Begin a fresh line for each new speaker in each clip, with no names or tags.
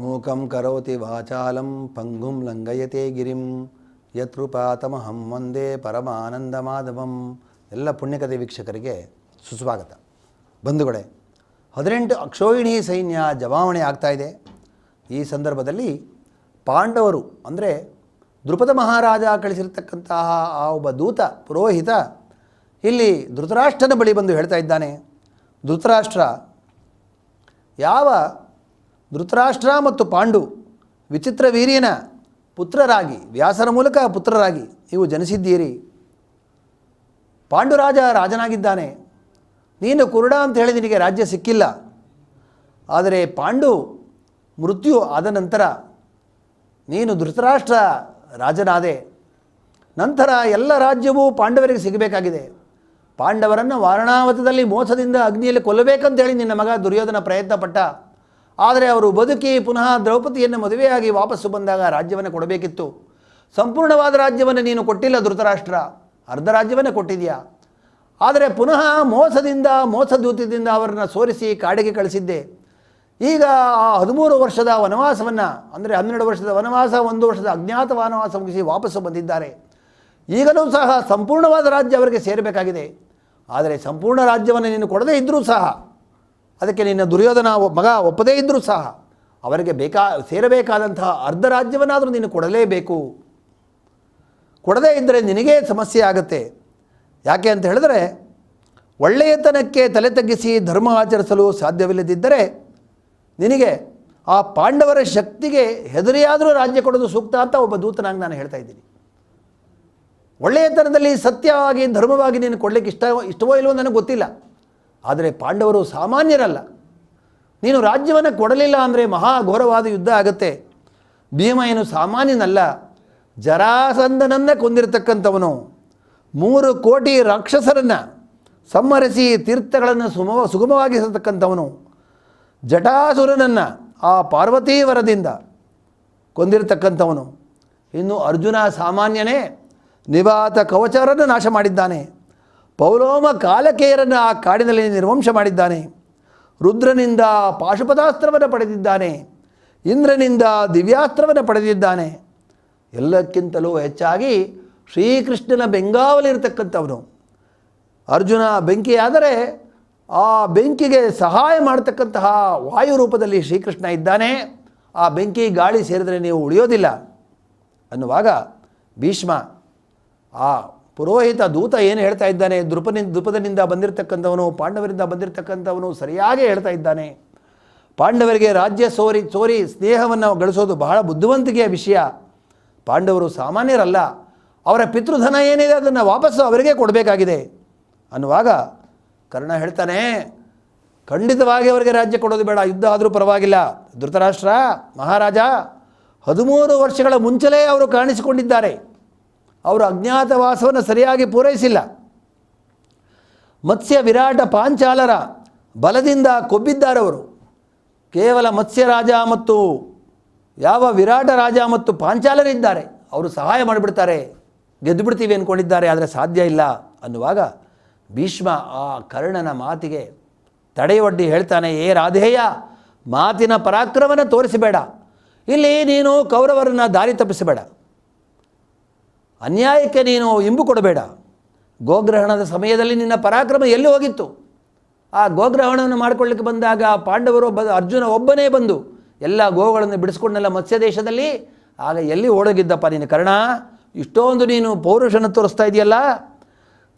ಮೂಕಂ ಕರೋತಿ ವಾಚಾಲಂ ಪಂಗುಂ ಲಂಗಯತೆ ಗಿರಿಂ ಯತ್ಕೃಪಾತಮಹಂ ವಂದೇ ಪರಮಾನಂದ ಮಾಧವಂ ಎಲ್ಲ ಪುಣ್ಯಕಥೆ ವೀಕ್ಷಕರಿಗೆ ಸುಸ್ವಾಗತ. ಬಂಧುಗಳೇ, ಹದಿನೆಂಟು ಅಕ್ಷೋಹಿಣಿ ಸೈನ್ಯ ಜಮಾವಣೆ ಆಗ್ತಾ ಇದೆ. ಈ ಸಂದರ್ಭದಲ್ಲಿ ಪಾಂಡವರು, ಅಂದರೆ ದೃಪದ ಮಹಾರಾಜ ಕಳಿಸಿರ್ತಕ್ಕಂತಹ ಆ ಒಬ್ಬ ದೂತ, ಪುರೋಹಿತ, ಇಲ್ಲಿ ಧೃತರಾಷ್ಟ್ರನ ಬಳಿ ಬಂದು ಹೇಳ್ತಾ ಇದ್ದಾನೆ. ಧೃತರಾಷ್ಟ್ರ, ಯಾವ ಧೃತರಾಷ್ಟ್ರ ಮತ್ತು ಪಾಂಡು ವಿಚಿತ್ರ ವೀರ್ಯನ ಪುತ್ರರಾಗಿ, ವ್ಯಾಸರ ಮೂಲಕ ಪುತ್ರರಾಗಿ ನೀವು ಜನಿಸಿದ್ದೀರಿ. ಪಾಂಡುರಾಜ ರಾಜನಾಗಿದ್ದಾನೆ. ನೀನು ಕುರುಡ ಅಂತ ಹೇಳಿ ನಿನಗೆ ರಾಜ್ಯ ಸಿಕ್ಕಿಲ್ಲ. ಆದರೆ ಪಾಂಡು ಮೃತ್ಯು ಆದ ನಂತರ ನೀನು ಧೃತರಾಷ್ಟ್ರ ರಾಜನಾದೆ. ನಂತರ ಎಲ್ಲ ರಾಜ್ಯವೂ ಪಾಂಡವರಿಗೆ ಸಿಗಬೇಕಾಗಿದೆ. ಪಾಂಡವರನ್ನು ವಾರಣಾವತದಲ್ಲಿ ಮೋಸದಿಂದ ಅಗ್ನಿಯಲ್ಲಿ ಕೊಲ್ಲಬೇಕಂತೇಳಿ ನಿನ್ನ ಮಗ ದುರ್ಯೋಧನ ಪ್ರಯತ್ನ ಪಟ್ಟ ಆದರೆ ಅವರು ಬದುಕಿ ಪುನಃ ದ್ರೌಪದಿಯನ್ನು ಮದುವೆಯಾಗಿ ವಾಪಸ್ಸು ಬಂದಾಗ ರಾಜ್ಯವನ್ನು ಕೊಡಬೇಕಿತ್ತು. ಸಂಪೂರ್ಣವಾದ ರಾಜ್ಯವನ್ನು ನೀನು ಕೊಟ್ಟಿಲ್ಲ, ಧೃತರಾಷ್ಟ್ರ. ಅರ್ಧ ರಾಜ್ಯವನ್ನು ಕೊಟ್ಟಿದೆಯಾ ಆದರೆ ಪುನಃ ಮೋಸದಿಂದ, ಮೋಸದೂತದಿಂದ ಅವರನ್ನು ಸೋರಿಸಿ ಕಾಡಿಗೆ ಕಳಿಸಿದ್ದೆ. ಈಗ ಆ ಹದಿಮೂರು ವರ್ಷದ ವನವಾಸವನ್ನು, ಅಂದರೆ ಹನ್ನೆರಡು ವರ್ಷದ ವನವಾಸ, ಒಂದು ವರ್ಷದ ಅಜ್ಞಾತ ವನವಾಸ ಮುಗಿಸಿ ವಾಪಸ್ಸು ಬಂದಿದ್ದಾರೆ. ಈಗಲೂ ಸಹ ಸಂಪೂರ್ಣವಾದ ರಾಜ್ಯ ಅವರಿಗೆ ಸೇರಬೇಕಾಗಿದೆ. ಆದರೆ ಸಂಪೂರ್ಣ ರಾಜ್ಯವನ್ನು ನೀನು ಕೊಡದೇ ಇದ್ದರೂ ಸಹ ಅದಕ್ಕೆ ನಿನ್ನ ದುರ್ಯೋಧನ ಮಗ ಒಪ್ಪದೇ ಇದ್ದರೂ ಸಹ ಅವರಿಗೆ ಬೇಕಾ, ಸೇರಬೇಕಾದಂತಹ ಅರ್ಧ ರಾಜ್ಯವನ್ನಾದರೂ ನೀನು ಕೊಡಲೇಬೇಕು. ಕೊಡದೇ ಇದ್ದರೆ ನಿನಗೇ ಸಮಸ್ಯೆ ಆಗುತ್ತೆ. ಯಾಕೆ ಅಂತ ಹೇಳಿದ್ರೆ, ಒಳ್ಳೆಯತನಕ್ಕೆ ತಲೆ ತಗ್ಗಿಸಿ ಧರ್ಮ ಆಚರಿಸಲು ಸಾಧ್ಯವಿಲ್ಲದಿದ್ದರೆ ನಿನಗೆ ಆ ಪಾಂಡವರ ಶಕ್ತಿಗೆ ಹೆದರಿಯಾದರೂ ರಾಜ್ಯ ಕೊಡೋದು ಸೂಕ್ತ ಅಂತ ಒಬ್ಬ ದೂತನಾಗಿ ನಾನು ಹೇಳ್ತಾ ಇದ್ದೀನಿ. ಒಳ್ಳೆಯತನದಲ್ಲಿ ಸತ್ಯವಾಗಿ ಧರ್ಮವಾಗಿ ನೀನು ಕೊಡಲಿಕ್ಕೆ ಇಷ್ಟ, ಇಷ್ಟವೋ ಇಲ್ಲವೋ ನನಗೆ ಗೊತ್ತಿಲ್ಲ. ಆದರೆ ಪಾಂಡವರು ಸಾಮಾನ್ಯರಲ್ಲ. ನೀನು ರಾಜ್ಯವನ್ನು ಕೊಡಲಿಲ್ಲ ಅಂದರೆ ಮಹಾಘೋರವಾದ ಯುದ್ಧ ಆಗುತ್ತೆ. ಭೀಮ ಏನು ಸಾಮಾನ್ಯನಲ್ಲ. ಜರಾಸಂದನನ್ನು ಕೊಂದಿರತಕ್ಕಂಥವನು. ಮೂರು ಕೋಟಿ ರಾಕ್ಷಸರನ್ನು ಸಂಹರಿಸಿ ತೀರ್ಥಗಳನ್ನು ಸುಮ ಸುಗಮವಾಗಿಸತಕ್ಕಂಥವನು. ಜಟಾಸುರನನ್ನು ಆ ಪಾರ್ವತೀವರದಿಂದ ಕೊಂದಿರತಕ್ಕಂಥವನು. ಇನ್ನು ಅರ್ಜುನ ಸಾಮಾನ್ಯನೇ ನಿವಾತ ಕವಚರನ್ನು ನಾಶ ಮಾಡಿದ್ದಾನೆ. ಪೌಲೋಮ ಕಾಲಕೇಯರನ್ನು ಆ ಕಾಡಿನಲ್ಲಿ ನಿರ್ವಂಶ ಮಾಡಿದ್ದಾನೆ. ರುದ್ರನಿಂದ ಪಾಶುಪತಾಸ್ತ್ರವನ್ನು ಪಡೆದಿದ್ದಾನೆ. ಇಂದ್ರನಿಂದ ದಿವ್ಯಾಸ್ತ್ರವನ್ನು ಪಡೆದಿದ್ದಾನೆ. ಎಲ್ಲಕ್ಕಿಂತಲೂ ಹೆಚ್ಚಾಗಿ ಶ್ರೀಕೃಷ್ಣನ ಬೆಂಗಾವಲಿರ್ತಕ್ಕಂಥವನು. ಅರ್ಜುನ ಬೆಂಕಿಯಾದರೆ ಆ ಬೆಂಕಿಗೆ ಸಹಾಯ ಮಾಡತಕ್ಕಂತಹ ವಾಯು ರೂಪದಲ್ಲಿ ಶ್ರೀಕೃಷ್ಣ ಇದ್ದಾನೆ. ಆ ಬೆಂಕಿ ಗಾಳಿ ಸೇರಿದರೆ ನೀವು ಉಳಿಯೋದಿಲ್ಲ ಅನ್ನುವಾಗ ಭೀಷ್ಮ ಆ ಪುರೋಹಿತ ದೂತ ಏನು ಹೇಳ್ತಾ ಇದ್ದಾನೆ? ದೃಪನಿಂದ ದೃಪದನಿಂದ ಬಂದಿರತಕ್ಕಂಥವನು, ಪಾಂಡವರಿಂದ ಬಂದಿರತಕ್ಕಂಥವನು ಸರಿಯಾಗಿ ಹೇಳ್ತಾ ಇದ್ದಾನೆ. ಪಾಂಡವರಿಗೆ ರಾಜ್ಯ ಸೋರಿ ಸೋರಿ, ಸ್ನೇಹವನ್ನು ಗಳಿಸೋದು ಬಹಳ ಬುದ್ಧಿವಂತಿಕೆಯ ವಿಷಯ. ಪಾಂಡವರು ಸಾಮಾನ್ಯರಲ್ಲ. ಅವರ ಪಿತೃಧನ ಏನಿದೆ ಅದನ್ನು ವಾಪಸ್ಸು ಅವರಿಗೆ ಕೊಡಬೇಕಾಗಿದೆ. ಅನ್ನುವಾಗ ಕರ್ಣ ಹೇಳ್ತಾನೆ, ಖಂಡಿತವಾಗಿ ಅವರಿಗೆ ರಾಜ್ಯ ಕೊಡೋದು ಬೇಡ. ಯುದ್ಧ ಆದರೂ ಪರವಾಗಿಲ್ಲ. ಧೃತರಾಷ್ಟ್ರ, ಮಹಾರಾಜ, ಹದಿಮೂರು ವರ್ಷಗಳ ಮುಂಚಲೇ ಅವರು ಕಾಣಿಸಿಕೊಂಡಿದ್ದಾರೆ. ಅವರು ಅಜ್ಞಾತವಾಸವನ್ನು ಸರಿಯಾಗಿ ಪೂರೈಸಿಲ್ಲ. ಮತ್ಸ್ಯ ವಿರಾಟ ಪಾಂಚಾಲರ ಬಲದಿಂದ ಕೊಬ್ಬಿದ್ದಾರವರು ಕೇವಲ ಮತ್ಸ್ಯ ರಾಜ ಮತ್ತು ಯಾವ ವಿರಾಟ ರಾಜ ಮತ್ತು ಪಾಂಚಾಲರಿದ್ದಾರೆ. ಅವರು ಸಹಾಯ ಮಾಡಿಬಿಡ್ತಾರೆ ಗೆದ್ದು ಬಿಡ್ತೀವಿ ಅಂದ್ಕೊಂಡಿದ್ದಾರೆ ಆದರೆ ಸಾಧ್ಯ ಇಲ್ಲ ಅನ್ನುವಾಗ ಭೀಷ್ಮ ಆ ಕರ್ಣನ ಮಾತಿಗೆ ತಡೆಯೊಡ್ಡಿ ಹೇಳ್ತಾನೆ, ಏ ರಾಧೇಯ, ಮಾತಿನ ಪರಾಕ್ರಮನ ತೋರಿಸಬೇಡ. ಇಲ್ಲಿ ನೀನು ಕೌರವರನ್ನು ದಾರಿ ತಪ್ಪಿಸಬೇಡ. ಅನ್ಯಾಯಕ್ಕೆ ನೀನು ಇಂಬು ಕೊಡಬೇಡ. ಗೋಗ್ರಹಣದ ಸಮಯದಲ್ಲಿ ನಿನ್ನ ಪರಾಕ್ರಮ ಎಲ್ಲಿ ಹೋಗಿತ್ತು? ಆ ಗೋಗ್ರಹಣವನ್ನು ಮಾಡಿಕೊಳ್ಳಿಕ್ಕೆ ಬಂದಾಗ ಪಾಂಡವರು ಬ ಅರ್ಜುನ ಒಬ್ಬನೇ ಬಂದು ಎಲ್ಲ ಗೋಗಳನ್ನು ಬಿಡಿಸ್ಕೊಂಡೆಲ್ಲ ಮತ್ಸ್ಯ ದೇಶದಲ್ಲಿ ಆಗ ಎಲ್ಲಿ ಓಡೋಗಿದ್ದಪ್ಪ ನೀನು? ಕರ್ಣ, ಇಷ್ಟೊಂದು ನೀನು ಪೌರುಷನ ತೋರಿಸ್ತಾ ಇದೆಯಲ್ಲ?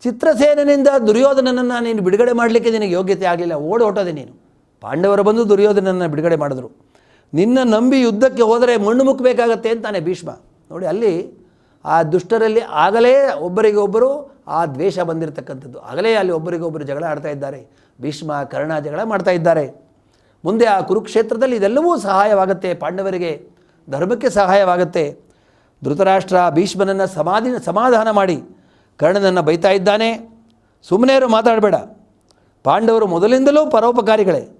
ಚಿತ್ರಸೇನನಿಂದ ದುರ್ಯೋಧನನನ್ನು ನೀನು ಬಿಡುಗಡೆ ಮಾಡಲಿಕ್ಕೆ ನಿನಗೆ ಯೋಗ್ಯತೆ ಆಗಲಿಲ್ಲ. ಓಡಿ ಹೊಟ್ಟೋದೆ ನೀನು. ಪಾಂಡವರು ಬಂದು ದುರ್ಯೋಧನನ್ನು ಬಿಡುಗಡೆ ಮಾಡಿದ್ರು. ನಿನ್ನ ನಂಬಿ ಯುದ್ಧಕ್ಕೆ ಹೋದರೆ ಮಣ್ಣು ಮುಕ್ಕಬೇಕಾಗತ್ತೆ ಅಂತಾನೆ ಭೀಷ್ಮ. ನೋಡಿ ಅಲ್ಲಿ ಆ ದುಷ್ಟರಲ್ಲಿ ಆಗಲೇ ಒಬ್ಬರಿಗೊಬ್ಬರು ಆ ದ್ವೇಷ ಬಂದಿರತಕ್ಕಂಥದ್ದು. ಆಗಲೇ ಅಲ್ಲಿ ಒಬ್ಬರಿಗೊಬ್ಬರು ಜಗಳ ಆಡ್ತಾ ಇದ್ದಾರೆ. ಭೀಷ್ಮ, ಕರ್ಣ ಜಗಳ ಮಾಡ್ತಾ ಇದ್ದಾರೆ. ಮುಂದೆ ಆ ಕುರುಕ್ಷೇತ್ರದಲ್ಲಿ ಇದೆಲ್ಲವೂ ಸಹಾಯವಾಗುತ್ತೆ. ಪಾಂಡವರಿಗೆ ಧರ್ಮಕ್ಕೆ ಸಹಾಯವಾಗುತ್ತೆ. ಧೃತರಾಷ್ಟ್ರ ಭೀಷ್ಮನನ್ನು ಸಮಾಧಿ, ಸಮಾಧಾನ ಮಾಡಿ ಕರ್ಣನನ್ನು ಬೈತಾ ಇದ್ದಾನೆ. ಸುಮ್ಮನೆ ಮಾತಾಡಬೇಡ. ಪಾಂಡವರು ಮೊದಲಿಂದಲೂ ಪರೋಪಕಾರಿಗಳೇ.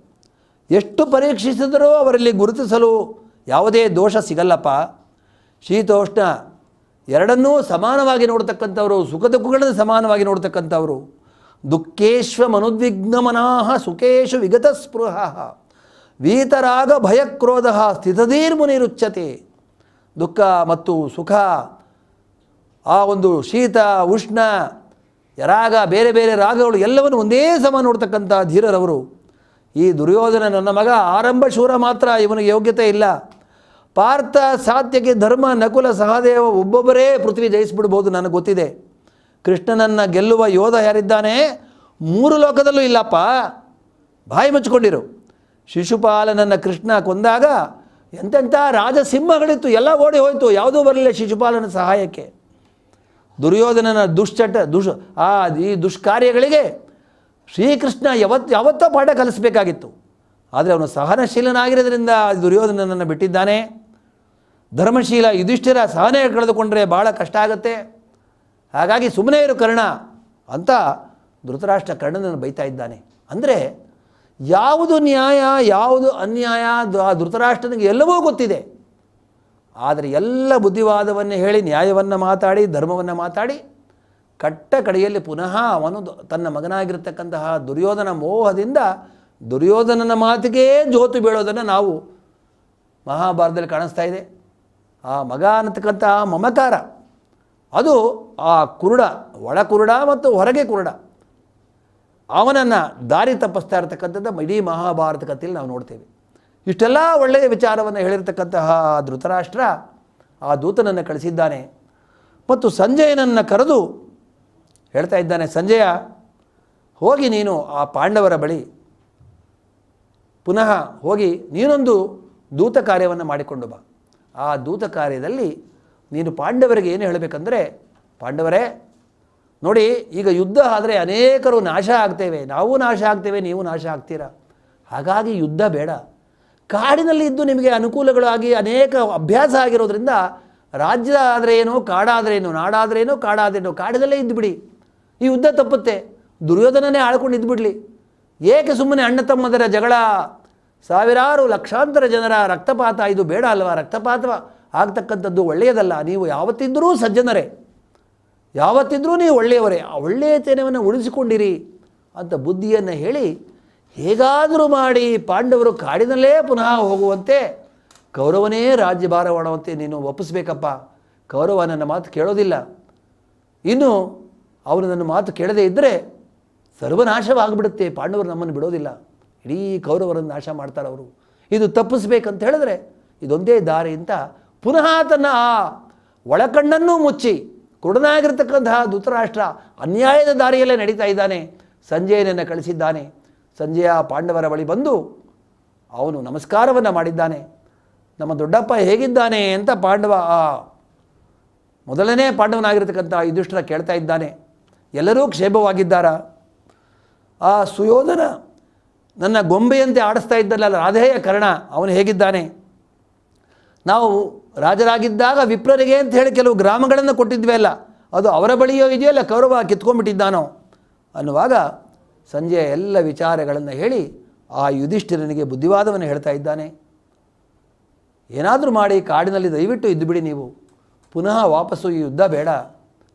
ಎಷ್ಟು ಪರೀಕ್ಷಿಸಿದರೂ ಅವರಲ್ಲಿ ಗುರುತಿಸಲು ಯಾವುದೇ ದೋಷ ಸಿಗಲ್ಲಪ್ಪ. ಶೀತೋಷ್ಣ ಎರಡನ್ನೂ ಸಮಾನವಾಗಿ ನೋಡ್ತಕ್ಕಂಥವರು ಸುಖ ದುಃಖಗಳನ್ನು ಸಮಾನವಾಗಿ ನೋಡ್ತಕ್ಕಂಥವರು. ದುಃಖೇಶ್ವ ಮನುದ್ವಿಗ್ನಮನಾಹ ಸುಖೇಶು ವಿಗತ ಸ್ಪೃಹ ವೀತರಾಗ ಭಯಕ್ರೋಧ ಸ್ಥಿತದೀರ್ಮುನಿರುಚ್ಯತೆ ದುಃಖ ಮತ್ತು ಸುಖ, ಆ ಒಂದು ಶೀತ, ಉಷ್ಣ, ರಾಗ, ಬೇರೆ ಬೇರೆ ರಾಗಗಳು ಎಲ್ಲವನ್ನು ಒಂದೇ ಸಮ ನೋಡ್ತಕ್ಕಂಥ ಧೀರರವರು. ಈ ದುರ್ಯೋಧನ ನನ್ನ ಮಗ ಆರಂಭ ಶೂರ ಮಾತ್ರ, ಇವನಿಗೆ ಯೋಗ್ಯತೆ ಇಲ್ಲ. ಪಾರ್ಥ ಸಾತ್ಯಕ್ಕೆ ಧರ್ಮ, ನಕುಲ, ಸಹದೇವ ಒಬ್ಬೊಬ್ಬರೇ ಪೃಥ್ವಿ ಜಯಿಸ್ಬಿಡ್ಬೋದು ನನಗೆ ಗೊತ್ತಿದೆ. ಕೃಷ್ಣನನ್ನು ಗೆಲ್ಲುವ ಯೋಧ ಯಾರಿದ್ದಾನೆ? ಮೂರು ಲೋಕದಲ್ಲೂ ಇಲ್ಲಪ್ಪ. ಬಾಯಿ ಮುಚ್ಚಿಕೊಂಡಿರು. ಶಿಶುಪಾಲನನ್ನು ಕೃಷ್ಣ ಕೊಂದಾಗ ಎಂತೆಂಥ ರಾಜಸಿಂಹಗಳಿತ್ತು, ಎಲ್ಲ ಓಡಿ ಹೋಯಿತು. ಯಾವುದೂ ಬರಲಿಲ್ಲ ಶಿಶುಪಾಲನ ಸಹಾಯಕ್ಕೆ. ದುರ್ಯೋಧನನ ದುಶ್ಚಟ, ದುಷ್, ಆ ಈ ದುಷ್ಕಾರ್ಯಗಳಿಗೆ ಶ್ರೀಕೃಷ್ಣ ಯಾವತ್ತು ಯಾವತ್ತೋ ಪಾಠ ಕಲಿಸಬೇಕಾಗಿತ್ತು. ಆದರೆ ಅವನು ಸಹನಶೀಲನಾಗಿರೋದ್ರಿಂದ ದುರ್ಯೋಧನನನ್ನು ಬಿಟ್ಟಿದ್ದಾನೆ. ಧರ್ಮಶೀಲ ಯುಧಿಷ್ಠಿರ ಸಹನೆ ಕಳೆದುಕೊಂಡ್ರೆ ಭಾಳ ಕಷ್ಟ ಆಗುತ್ತೆ. ಹಾಗಾಗಿ ಸುಮ್ಮನೆ ಇರು ಕರ್ಣ ಅಂತ ಧೃತರಾಷ್ಟ್ರ ಕರ್ಣನನ್ನು ಬೈತಾ ಇದ್ದಾನೆ. ಅಂದರೆ ಯಾವುದು ನ್ಯಾಯ, ಯಾವುದು ಅನ್ಯಾಯ ಆ ಧೃತರಾಷ್ಟ್ರನಿಗೆ ಎಲ್ಲವೂ ಗೊತ್ತಿದೆ. ಆದರೆ ಎಲ್ಲ ಬುದ್ಧಿವಾದವನ್ನು ಹೇಳಿ, ನ್ಯಾಯವನ್ನು ಮಾತಾಡಿ, ಧರ್ಮವನ್ನು ಮಾತಾಡಿ, ಕಟ್ಟ ಕಡೆಯಲ್ಲಿ ಪುನಃ ಅವನು ತನ್ನ ಮಗನಾಗಿರ್ತಕ್ಕಂತಹ ದುರ್ಯೋಧನ ಮೋಹದಿಂದ ದುರ್ಯೋಧನನ ಮಾತಿಗೆ ಜೋತು ಬೀಳೋದನ್ನು ನಾವು ಮಹಾಭಾರತದಲ್ಲಿ ಕಾಣಿಸ್ತಾ ಇದೆ. ಆ ಮಗ ಅನ್ನತಕ್ಕಂಥ ಮಮಕಾರ, ಅದು ಆ ಕುರುಡ ಒಳ ಕುರುಡ ಮತ್ತು ಹೊರಗೆ ಕುರುಡ. ಅವನನ್ನು ದಾರಿ ತಪ್ಪಿಸ್ತಾ ಇರತಕ್ಕಂಥದ್ದು ಇಡೀ ಮಹಾಭಾರತ ಕಥೆಯಲ್ಲಿ ನಾವು ನೋಡ್ತೇವೆ. ಇಷ್ಟೆಲ್ಲ ಒಳ್ಳೆಯ ವಿಚಾರವನ್ನು ಹೇಳಿರ್ತಕ್ಕಂತಹ ಧೃತರಾಷ್ಟ್ರ ಆ ದೂತನನ್ನು ಕಳಿಸಿದ್ದಾನೆ. ಮತ್ತು ಸಂಜಯನನ್ನು ಕರೆದು ಹೇಳ್ತಾ ಇದ್ದಾನೆ, ಸಂಜಯ, ಹೋಗಿ ನೀನು ಆ ಪಾಂಡವರ ಬಳಿ ಪುನಃ ಹೋಗಿ ನೀನೊಂದು ದೂತ ಕಾರ್ಯವನ್ನು ಮಾಡಿಕೊಂಡು ಬಾ. ಆ ದೂತ ಕಾರ್ಯದಲ್ಲಿ ನೀನು ಪಾಂಡವರಿಗೆ ಏನು ಹೇಳಬೇಕಂದ್ರೆ, ಪಾಂಡವರೇ, ನೋಡಿ, ಈಗ ಯುದ್ಧ ಆದರೆ ಅನೇಕರು ನಾಶ ಆಗ್ತೇವೆ. ನಾವು ನಾಶ ಆಗ್ತೇವೆ, ನೀವು ನಾಶ ಆಗ್ತೀರಾ? ಹಾಗಾಗಿ ಯುದ್ಧ ಬೇಡ. ಕಾಡಿನಲ್ಲಿ ಇದ್ದು ನಿಮಗೆ ಅನುಕೂಲಗಳಾಗಿ ಅನೇಕ ಅಭ್ಯಾಸ ಆಗಿರೋದ್ರಿಂದ ರಾಜ್ಯ ಆದರೆ ಏನು ಕಾಡಾದ್ರೇನು ನಾಡಾದ್ರೇನು ಕಾಡಾದ್ರೇನು ಕಾಡಿನಲ್ಲೇ ಇದ್ದುಬಿಡಿ ಈ ಯುದ್ಧ ತಪ್ಪುತ್ತೆ. ದುರ್ಯೋಧನನೇ ಆಳ್ಕೊಂಡು ಇದ್ದುಬಿಡ್ಲಿ ಏಕೆ ಸುಮ್ಮನೆ ಅಣ್ಣ ತಮ್ಮದರ ಜಗಳ ಸಾವಿರಾರು ಲಕ್ಷಾಂತರ ಜನರ ರಕ್ತಪಾತ, ಇದು ಬೇಡ ಅಲ್ವಾ? ರಕ್ತಪಾತ ಆಗ್ತಕ್ಕಂಥದ್ದು ಒಳ್ಳೆಯದಲ್ಲ. ನೀವು ಯಾವತ್ತಿದ್ದರೂ ಸಜ್ಜನರೇ. ಯಾವತ್ತಿದ್ದರೂ ನೀವು ಒಳ್ಳೆಯವರೇ. ಆ ಒಳ್ಳೆಯತನವನ್ನು ಉಳಿಸಿಕೊಂಡಿರಿ ಅಂತ ಬುದ್ಧಿಯನ್ನು ಹೇಳಿ ಹೇಗಾದರೂ ಮಾಡಿ ಪಾಂಡವರು ಕಾಡಿನಲ್ಲೇ ಪುನಃ ಹೋಗುವಂತೆ ಕೌರವನೇ ರಾಜ್ಯಭಾರ ಮಾಡುವಂತೆ ನೀನು ಒಪ್ಪಿಸ್ಬೇಕಪ್ಪ. ಕೌರವ ನನ್ನ ಮಾತು ಕೇಳೋದಿಲ್ಲ. ಇನ್ನು ಅವನು ನನ್ನ ಮಾತು ಕೇಳದೇ ಇದ್ದರೆ ಸರ್ವನಾಶವಾಗಿಬಿಡುತ್ತೆ. ಪಾಂಡವರು ನಮ್ಮನ್ನು ಬಿಡೋದಿಲ್ಲ. ಇಡೀ ಕೌರವರನ್ನು ನಾಶ ಮಾಡ್ತಾರೆ ಅವರು. ಇದು ತಪ್ಪಿಸ್ಬೇಕಂತ ಹೇಳಿದ್ರೆ ಇದೊಂದೇ ದಾರಿ ಅಂತ ಪುನಃ ತನ್ನ ಆ ಒಳಕಣ್ಣನ್ನೂ ಮುಚ್ಚಿ ಕುರುಡನಾಗಿರ್ತಕ್ಕಂತಹ ಧೃತರಾಷ್ಟ್ರ ಅನ್ಯಾಯದ ದಾರಿಯಲ್ಲೇ ನಡೀತಾ ಇದ್ದಾನೆ. ಸಂಜಯನನ್ನು ಕಳಿಸಿದ್ದಾನೆ. ಸಂಜಯ ಪಾಂಡವರ ಬಳಿ ಬಂದು ಅವನು ನಮಸ್ಕಾರವನ್ನು ಮಾಡಿದ್ದಾನೆ. ನಮ್ಮ ದೊಡ್ಡಪ್ಪ ಹೇಗಿದ್ದಾನೆ ಅಂತ ಪಾಂಡವ ಆ ಮೊದಲನೇ ಪಾಂಡವನಾಗಿರ್ತಕ್ಕಂಥ ಯುಧಿಷ್ಠರ ಕೇಳ್ತಾ ಇದ್ದಾನೆ. ಎಲ್ಲರೂ ಕ್ಷೇಮವಾಗಿದ್ದಾರಾ? ಆ ಸುಯೋಧನ ನನ್ನ ಗೊಂಬೆಯಂತೆ ಆಡಿಸ್ತಾ ಇದ್ದಲ್ಲ ರಾಧೆಯ ಕರ್ಣ, ಅವನು ಹೇಗಿದ್ದಾನೆ? ನಾವು ರಾಜರಾಗಿದ್ದಾಗ ವಿಪ್ರರಿಗೆ ಅಂತ ಹೇಳಿ ಕೆಲವು ಗ್ರಾಮಗಳನ್ನು ಕೊಟ್ಟಿದ್ವಿ ಅಲ್ಲ, ಅದು ಅವರ ಬಳಿಯೋ ಇದೆಯೋ ಇಲ್ಲ, ಕೌರವ ಕಿತ್ಕೊಂಡ್ಬಿಟ್ಟಿದ್ದಾನೋ? ಅನ್ನುವಾಗ ಸಂಜೆ ಎಲ್ಲ ವಿಚಾರಗಳನ್ನು ಹೇಳಿ ಆ ಯುಧಿಷ್ಠಿರನಿಗೆ ಬುದ್ಧಿವಾದವನ್ನು ಹೇಳ್ತಾ ಇದ್ದಾನೆ. ಏನಾದರೂ ಮಾಡಿ ಕಾಡಿನಲ್ಲಿ ದಯವಿಟ್ಟು ಇದ್ದುಬಿಡಿ ನೀವು. ಪುನಃ ವಾಪಸ್ಸು ಈ ಯುದ್ಧ ಬೇಡ.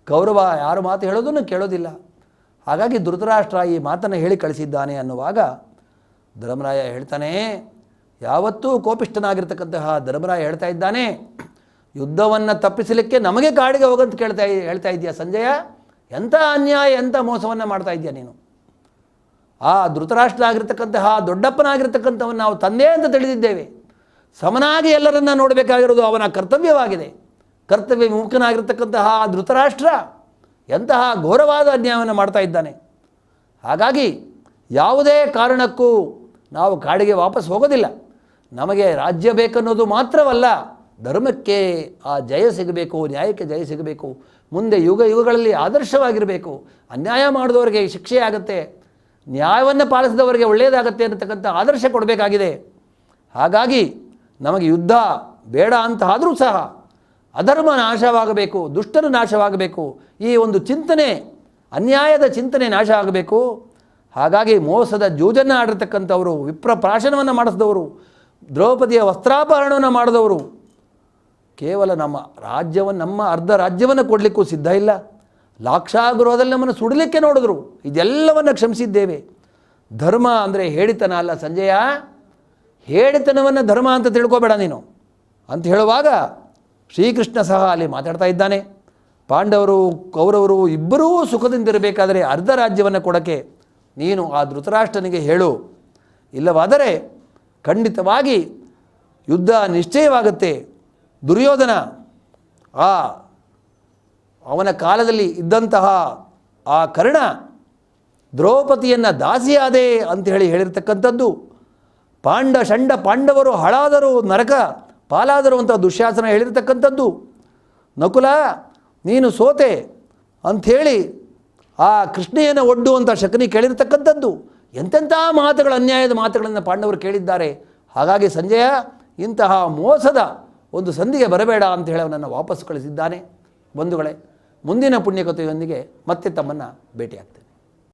ಕೌರವ ಯಾರು ಮಾತು ಹೇಳೋದನ್ನು ಕೇಳೋದಿಲ್ಲ. ಹಾಗಾಗಿ ಧೃತರಾಷ್ಟ್ರ ಈ ಮಾತನ್ನು ಹೇಳಿ ಕಳಿಸಿದ್ದಾನೆ ಅನ್ನುವಾಗ ಧರ್ಮರಾಯ ಹೇಳ್ತಾನೆ, ಯಾವತ್ತೂ ಕೋಪಿಷ್ಠನಾಗಿರ್ತಕ್ಕಂತಹ ಧರ್ಮರಾಯ ಹೇಳ್ತಾ ಇದ್ದಾನೆ, ಯುದ್ಧವನ್ನು ತಪ್ಪಿಸಲಿಕ್ಕೆ ನಮಗೆ ಕಾಡಿಗೆ ಹೋಗಂತ ಕೇಳ್ತಾ ಹೇಳ್ತಾ ಇದೆಯಾ ಸಂಜಯ? ಎಂಥ ಅನ್ಯಾಯ ಎಂಥ ಮೋಸವನ್ನು ಮಾಡ್ತಾ ಇದೆಯಾ ನೀನು? ಆ ಧೃತರಾಷ್ಟ್ರ ಆಗಿರ್ತಕ್ಕಂತಹ ದೊಡ್ಡಪ್ಪನಾಗಿರ್ತಕ್ಕಂಥವನ್ನ ನಾವು ತಂದೆ ಅಂತ ತಿಳಿದಿದ್ದೇವೆ. ಸಮನಾಗಿ ಎಲ್ಲರನ್ನ ನೋಡಬೇಕಾಗಿರೋದು ಅವನ ಕರ್ತವ್ಯವಾಗಿದೆ. ಕರ್ತವ್ಯ ವಿಮುಖನಾಗಿರ್ತಕ್ಕಂತಹ ಆ ಧೃತರಾಷ್ಟ್ರ ಎಂತಹ ಘೋರವಾದ ಅನ್ಯಾಯವನ್ನು ಮಾಡ್ತಾ ಇದ್ದಾನೆ. ಹಾಗಾಗಿ ಯಾವುದೇ ಕಾರಣಕ್ಕೂ ನಾವು ಕಾಡಿಗೆ ವಾಪಸ್ ಹೋಗೋದಿಲ್ಲ. ನಮಗೆ ರಾಜ್ಯ ಬೇಕನ್ನೋದು ಮಾತ್ರವಲ್ಲ, ಧರ್ಮಕ್ಕೆ ಆ ಜಯ ಸಿಗಬೇಕು, ನ್ಯಾಯಕ್ಕೆ ಜಯ ಸಿಗಬೇಕು, ಮುಂದೆ ಯುಗ ಯುಗಗಳಲ್ಲಿ ಆದರ್ಶವಾಗಿರಬೇಕು, ಅನ್ಯಾಯ ಮಾಡಿದವರಿಗೆ ಶಿಕ್ಷೆ ಆಗುತ್ತೆ, ನ್ಯಾಯವನ್ನು ಪಾಲಿಸಿದವರಿಗೆ ಒಳ್ಳೆಯದಾಗತ್ತೆ ಅನ್ನತಕ್ಕಂಥ ಆದರ್ಶ ಕೊಡಬೇಕಾಗಿದೆ. ಹಾಗಾಗಿ ನಮಗೆ ಯುದ್ಧ ಬೇಡ ಅಂತ ಆದರೂ ಸಹ ಅಧರ್ಮ ನಾಶವಾಗಬೇಕು ದುಷ್ಟರು ನಾಶವಾಗಬೇಕು, ಈ ಒಂದು ಚಿಂತನೆ, ಅನ್ಯಾಯದ ಚಿಂತನೆ ನಾಶ ಆಗಬೇಕು. ಹಾಗಾಗಿ ಮೋಸದ ಜೂಜನ್ನು ಆಡಿರ್ತಕ್ಕಂಥವರು, ವಿಪ್ರಪ್ರಾಶನವನ್ನು ಮಾಡಿಸಿದವರು, ದ್ರೌಪದಿಯ ವಸ್ತ್ರಾಪಹರಣವನ್ನು ಮಾಡಿದವರು, ಕೇವಲ ನಮ್ಮ ರಾಜ್ಯವನ್ನು, ನಮ್ಮ ಅರ್ಧ ರಾಜ್ಯವನ್ನು ಕೊಡಲಿಕ್ಕೂ ಸಿದ್ಧ ಇಲ್ಲ. ಲಾಕ್ಷಾಗೃಹದಲ್ಲಿ ನಮ್ಮನ್ನು ಸುಡಲಿಕ್ಕೆ ನೋಡಿದ್ರು. ಇದೆಲ್ಲವನ್ನು ಕ್ಷಮಿಸಿದ್ದೇವೆ. ಧರ್ಮ ಅಂದರೆ ಹೇಳಿತನ ಅಲ್ಲ ಸಂಜಯ. ಹೇಳಿತನವನ್ನು ಧರ್ಮ ಅಂತ ತಿಳ್ಕೊಬೇಡ ನೀನು. ಅಂತ ಹೇಳುವಾಗ ಶ್ರೀಕೃಷ್ಣ ಸಹ ಅಲ್ಲಿ ಮಾತಾಡ್ತಾ ಇದ್ದಾನೆ. ಪಾಂಡವರು, ಕೌರವರು ಇಬ್ಬರೂ ಸುಖದಿಂದಿರಬೇಕಾದರೆ ಅರ್ಧ ರಾಜ್ಯವನ್ನು ಕೊಡೋಕ್ಕೆ ನೀನು ಆ ಧೃತರಾಷ್ಟ್ರನಿಗೆ ಹೇಳು. ಇಲ್ಲವಾದರೆ ಖಂಡಿತವಾಗಿ ಯುದ್ಧ ನಿಶ್ಚಯವಾಗುತ್ತೆ. ದುರ್ಯೋಧನ, ಆ, ಅವನ ಕಾಲದಲ್ಲಿ ಇದ್ದಂತಹ ಆ ಕರ್ಣ ದ್ರೌಪದಿಯನ್ನು ದಾಸಿಯಾದೆ ಅಂತೇಳಿ ಹೇಳಿರ್ತಕ್ಕಂಥದ್ದು. ಪಾಂಡ, ಷಂಡ ಪಾಂಡವರು ಹಾಳಾದರು ನರಕ, ಪಾಲಾದರು ಅಂತ ದುಶ್ಯಾಸನ ಹೇಳಿರ್ತಕ್ಕಂಥದ್ದು. ನಕುಲ, ನೀನು ಸೋತೆ ಅಂಥೇಳಿ ಆ ಕೃಷ್ಣೆಯನ್ನು ಒಡ್ಡು ಅಂತ ಶಕನಿ ಕೇಳಿರ್ತಕ್ಕಂಥದ್ದು. ಎಂತೆಂಥ ಮಾತುಗಳು, ಅನ್ಯಾಯದ ಮಾತುಗಳನ್ನು ಪಾಂಡವರು ಕೇಳಿದ್ದಾರೆ. ಹಾಗಾಗಿ ಸಂಜಯ, ಇಂತಹ ಮೋಸದ ಒಂದು ಸಂಧಿಗೆ ಬರಬೇಡ ಅಂತ ಹೇಳಿ ಅವನನ್ನು ವಾಪಸ್ ಕಳಿಸಿದ್ದಾನೆ. ಬಂಧುಗಳೇ, ಮುಂದಿನ ಪುಣ್ಯಕಥೆಯೊಂದಿಗೆ ಮತ್ತೆ ತಮ್ಮನ್ನು ಭೇಟಿಯಾಗ್ತೇನೆ.